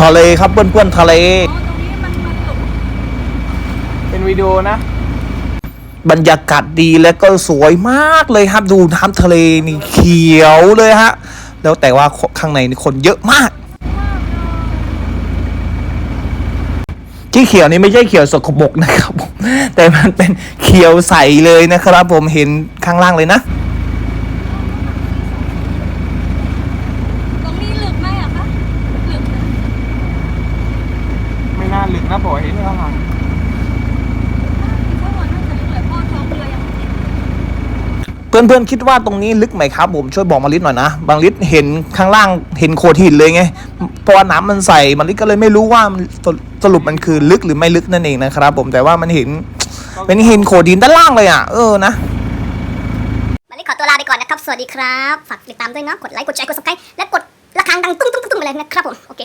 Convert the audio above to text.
ทะเลครับเพื่อนๆทะเลอ๋อตรงนี้มันมันหลุมเป็นวิดีโอนะ บรรยากาศดีและก็สวยมากเลยครับ ดูน้ำทะเลนี่เขียวเลยฮะ แล้วแต่ว่าข้างในนี่คนเยอะมาก ที่เขียวนี่ไม่ใช่เขียวสกปรกนะครับผมแต่มันเป็นเขียวใสเลยนะครับ ผมเห็นข้างล่างเลยนะ ตรงนี้ลึกไหมอะคะลึกนะ ไม่ น่าลึกนะบอกเห็นข้างหลังถ้าวันน่าจะลึกเลยเพราะท้องเรือยังติดเพื่อนๆคิดว่าตรงนี้ลึกไหมครับผมช่วยบอกมาลิศหน่อยนะ บางลิศเห็นข้างล่างเห็นโขดหินเลยไงเพราะว่าน้ำมันใสมาลิศก็เลยไม่รู้ว่ามันสรุปสรุปมันคือลึกหรือไม่ลึกนั่นเองนะครับ ผมแต่ว่ามันเห็นเป็นหินโขดหินด้านล่างเลยอะเออนะวันนี้ขอตัวลาไปก่อนนะครับ สวัสดีครับ ฝากติดตามด้วยนะกดไลค์กดแชร์กด subscribe และกดระฆังดังตุ้งตุ้งตุ้งตุ้งไปเลยนะครับผมโอเค